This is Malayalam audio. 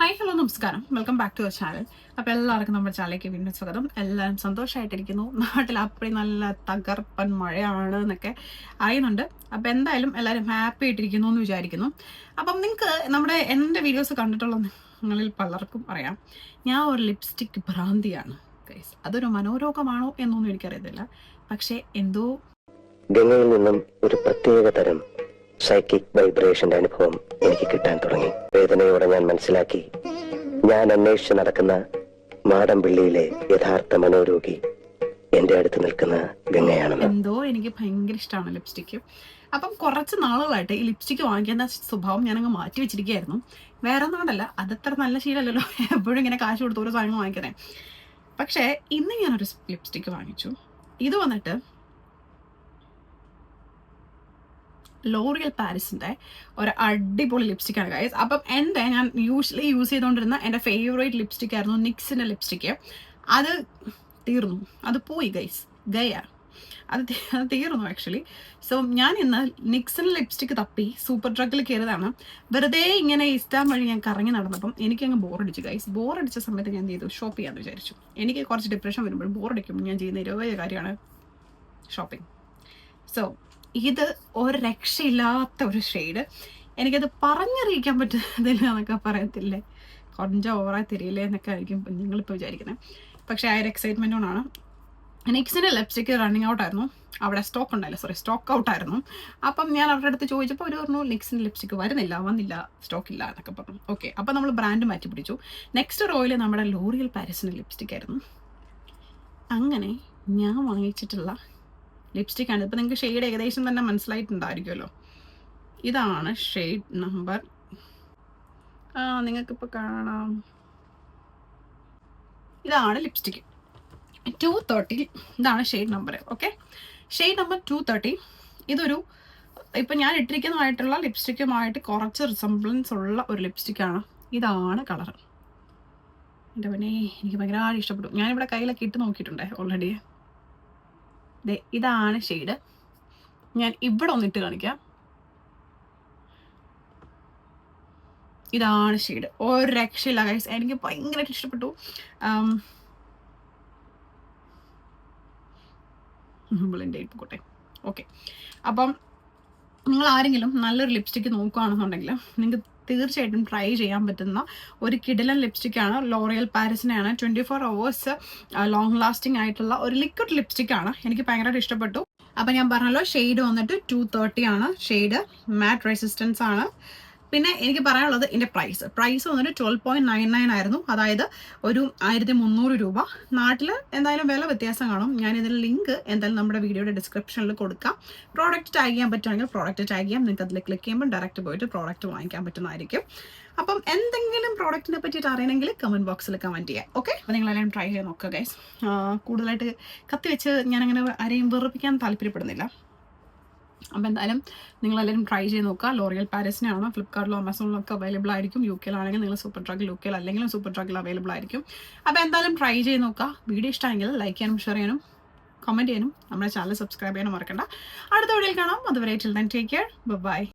ഹായ് ഹലോ നമസ്കാരം. Welcome back to our channel അപ്പോൾ എല്ലാവർക്കും നമ്മുടെ ചാനലിലേക്ക് വീണ്ടും സ്വാഗതം. എല്ലാവരും സന്തോഷമായിട്ടിരിക്കുന്നു നാട്ടിൽ അപ്പടി നല്ല തകർപ്പൻ മഴയാണ് എന്നൊക്കെ അറിയുന്നുണ്ട്. അപ്പോൾ എന്തായാലും എല്ലാവരും ഹാപ്പി ആയിട്ടിരിക്കുന്നു എന്ന് വിചാരിക്കുന്നു. അപ്പം നിങ്ങൾക്ക് നമ്മുടെ എന്റെ വീഡിയോസ് കണ്ടിട്ടുള്ള നിങ്ങളിൽ പലർക്കും അറിയാം. ഞാൻ ഒരു ലിപ്സ്റ്റിക് ഭ്രാന്തിയാണ് ഗൈസ് അതൊരു മനോരോഗമാണോ എന്നൊന്നും എനിക്കറിയത്തില്ല. പക്ഷേ എന്തോ ഗംഗയിൽ നിന്നും ഒരു പ്രത്യേക തരം സൈക്കിക് വൈബ്രേഷന്റെ അനുഭവം എനിക്ക് കിട്ടാൻ തുടങ്ങി. വേദനയോടെ ഞാൻ മനസ്സിലാക്കി. ഞാൻ അന്വേഷിച്ച് നടക്കുന്ന മാടമ്പിള്ളിയിലെ യഥാർത്ഥ മനോരോഗി എന്റെ അടുത്ത് നിൽക്കുന്ന ഗംഗയാണെന്ന്. എന്തോ എനിക്ക് ഭയങ്കര ഇഷ്ടമാണ് ലിപ്സ്റ്റിക്ക്. അപ്പം കുറച്ച് നാളുകളായിട്ട് ഈ ലിപ്സ്റ്റിക്ക് വാങ്ങിക്കുന്ന സ്വഭാവം ഞാനങ്ങ് മാറ്റി വെച്ചിരിക്കുകയായിരുന്നു. വേറെ ഒന്നുകൊണ്ടല്ല അതത്ര നല്ല ശീലമല്ലല്ലോ. എപ്പോഴും ഇങ്ങനെ കാശ് കൊടുത്ത് ഓരോ സാധനങ്ങൾ വാങ്ങിക്കുന്നത് പക്ഷേ ഇന്ന് ഞാനൊരു ലിപ്സ്റ്റിക്ക് വാങ്ങിച്ചു. ഇത് വന്നിട്ട് ലോറിയൽ പാരിസിന്റെ ഒരു അടിപൊളി ലിപ്സ്റ്റിക്കാണ് ഗൈസ് അപ്പം എന്റെ ഞാൻ യൂഷ്വലി യൂസ് ചെയ്തുകൊണ്ടിരുന്ന എന്റെ ഫേവറേറ്റ് ലിപ്സ്റ്റിക് ആയിരുന്നു നിക്സിന്റെ ലിപ്സ്റ്റിക്ക് അത് തീർന്നു. അത് പോയി ഗൈസ് ഗയ. അത് തീർന്നു ആക്ച്വലി സോ ഞാൻ ഇന്ന് നിക്സൺ ലിപ്സ്റ്റിക്ക് തപ്പി സൂപ്പർ ഡ്രഗിൽ കയറിയതാണ്. വെറുതെ ഇങ്ങനെ ഇസ്റ്റാം വഴി ഞാൻ കറങ്ങി നടന്നപ്പം എനിക്കങ്ങ് ബോറടിച്ചു ഗൈസ് ബോറടിച്ച സമയത്ത് ഞാൻ ചെയ്തു ഷോപ്പ് ചെയ്യാമെന്ന് വിചാരിച്ചു. എനിക്ക് കുറച്ച് ഡിപ്രഷൻ വരുമ്പോൾ ബോറടിക്കുമ്പോൾ ഞാൻ ചെയ്യുന്ന ഇരുപത് കാര്യമാണ് ഷോപ്പിംഗ് സോ ഇത് ഒരു രക്ഷയില്ലാത്ത ഒരു ഷെയ്ഡ് എനിക്കത് പറഞ്ഞറിയിക്കാൻ പറ്റുന്നില്ല എന്നൊക്കെ പറയത്തില്ലേ? കൊഞ്ചം ഓവറായി തരില്ലേ എന്നൊക്കെ ആയിരിക്കും നിങ്ങളിപ്പോൾ വിചാരിക്കുന്നത് പക്ഷേ ആ ഒരു എക്സൈറ്റ്മെന്റ് കൊണ്ടാണ്. നെക്സ്റ്റിന്റെ ലിപ്സ്റ്റിക്ക് റണ്ണിങ് ഔട്ട് ആയിരുന്നു. അവിടെ സ്റ്റോക്ക് ഉണ്ടായില്ല. സോറി സ്റ്റോക്ക് ഔട്ട് ആയിരുന്നു. അപ്പം ഞാൻ അവരുടെ അടുത്ത് ചോദിച്ചപ്പോൾ അവർ പറഞ്ഞു നെക്സ്റ്റിന്റെ ലിപ്സ്റ്റിക്ക് വരുന്നില്ല വന്നില്ല സ്റ്റോക്ക് ഇല്ല എന്നൊക്കെ പറഞ്ഞു. ഓക്കെ അപ്പം നമ്മൾ ബ്രാൻഡ് മാറ്റി പിടിച്ചു. നെക്സ്റ്റ് റോയിൽ നമ്മുടെ ലോറിയൽ പാരീസിന്റെ ലിപ്സ്റ്റിക് ആയിരുന്നു. അങ്ങനെ ഞാൻ വാങ്ങിച്ചിട്ടുള്ള ലിപ്സ്റ്റിക്കാണ്. ഇപ്പം നിങ്ങൾക്ക് ഷെയ്ഡ് ഏകദേശം തന്നെ മനസ്സിലായിട്ടുണ്ടായിരിക്കുമല്ലോ. ഇതാണ് ഷെയ്ഡ് നമ്പർ ആ നിങ്ങൾക്കിപ്പോൾ കാണാം. ഇതാണ് ലിപ്സ്റ്റിക് ടു തേർട്ടി ഇതാണ് shade number okay shade number two thirty ഇതൊരു ഇപ്പം ഞാൻ ഇട്ടിരിക്കുന്നതായിട്ടുള്ള ലിപ്സ്റ്റിക്കുമായിട്ട് കുറച്ച് റിസംബ്ലൻസ് ഉള്ള ഒരു ലിപ്സ്റ്റിക്കാണ് ഇതാണ് കളർ എന്റെ പിന്നെ എനിക്ക് ഭയങ്കരമായിട്ട് ഇഷ്ടപ്പെട്ടു. ഞാനിവിടെ കയ്യിലൊക്കെ ഇട്ട് നോക്കിയിട്ടുണ്ടേ ഓൾറെഡി ഇതാണ് ഷെയ്ഡ് ഞാൻ ഇവിടെ ഒന്നിട്ട് കാണിക്കാം. ഇതാണ് ഷെയ്ഡ് ഒരു രക്ഷയില്ല ഗൈസ് എനിക്ക് ഭയങ്കരമായിട്ട് ഇഷ്ടപ്പെട്ടു. പോട്ടെ. ഓക്കെ അപ്പം നിങ്ങൾ ആരെങ്കിലും നല്ലൊരു ലിപ്സ്റ്റിക്ക് നോക്കുകയാണെന്നുണ്ടെങ്കിൽ നിങ്ങൾക്ക് തീർച്ചയായിട്ടും ട്രൈ ചെയ്യാൻ പറ്റുന്ന ഒരു കിഡിലൻ ലിപ്സ്റ്റിക്കാണ് L'Oreal പാരിസിനെയാണ് twenty four hours long lasting ആയിട്ടുള്ള ഒരു ലിക്വിഡ് ലിപ്സ്റ്റിക്കാണ് എനിക്ക് ഭയങ്കരമായിട്ട് ഇഷ്ടപ്പെട്ടു. അപ്പം ഞാൻ പറഞ്ഞല്ലോ ഷെയ്ഡ് വന്നിട്ട് ടു തേർട്ടി ആണ്. ഷെയ്ഡ് മാറ്റ് റെസിസ്റ്റൻസ് ആണ്. പിന്നെ എനിക്ക് പറയാനുള്ളത് ഇതിന്റെ പ്രൈസ് പ്രൈസ് വന്നിട്ട് ട്വൽവ് പോയിന്റ് നയൻ നയൻ ആയിരുന്നു. അതായത് ഒരു ആയിരത്തി മുന്നൂറ് രൂപ. നാട്ടിൽ എന്തായാലും വില വ്യത്യാസം കാണും. ഞാൻ ഇതിൽ ലിങ്ക് എന്തായാലും നമ്മുടെ വീഡിയോയുടെ ഡിസ്ക്രിപ്ഷനിൽ കൊടുക്കാം. പ്രോഡക്റ്റ് ടാഗ് ചെയ്യാൻ പറ്റുമെങ്കിൽ പ്രോഡക്റ്റ് ടാഗ് ചെയ്യാം. നിങ്ങൾക്ക് അതിൽ ക്ലിക്ക് ചെയ്യുമ്പോൾ ഡയറക്റ്റ് പോയിട്ട് പ്രോഡക്റ്റ് വാങ്ങിക്കാൻ പറ്റുന്നതായിരിക്കും. അപ്പം എന്തെങ്കിലും പ്രോഡക്റ്റിനെ പറ്റിയിട്ട് അറിയണമെങ്കിൽ കമന്റ് ബോക്സിൽ കമന്റ് ചെയ്യാം. ഓക്കെ അപ്പോൾ നിങ്ങളെല്ലാം ട്രൈ ചെയ്ത് നോക്കുക ഗൈസ് കൂടുതലായിട്ട് കത്തി വെച്ച് ഞാനങ്ങനെ ആരെയും വെറുപ്പിക്കാൻ താല്പര്യപ്പെടുന്നില്ല. അപ്പോൾ എന്തായാലും നിങ്ങളെല്ലാവരും ട്രൈ ചെയ്ത് നോക്കുക. ലോറിയൽ പാരീസിനാണ്? ഫ്ലിപ്കാർട്ടിലും ഒക്കെ അവൈലബിൾ ആയിരിക്കും. യു കെയിലാണെങ്കിൽ നിങ്ങൾ സൂപ്പർ ട്രക്കിൽ യു കെയിൽ അല്ലെങ്കിലും സൂപ്പർ ട്രക്കിൽ അവൈലബിൾ ആയിരിക്കും. അപ്പോൾ എന്തായാലും ട്രൈ ചെയ്ത് നോക്കുക. വീഡിയോ ഇഷ്ടമെങ്കിൽ ലൈക്ക് ചെയ്യാനും ഷെയർ ചെയ്യാനും കമന്റ് ചെയ്യാനും നമ്മുടെ ചാനൽ സബ്സ്ക്രൈബ് ചെയ്യാനും മറക്കണ്ട. അടുത്ത വീഡിയോയിൽ കാണാം. അതുവരെ till children take care bye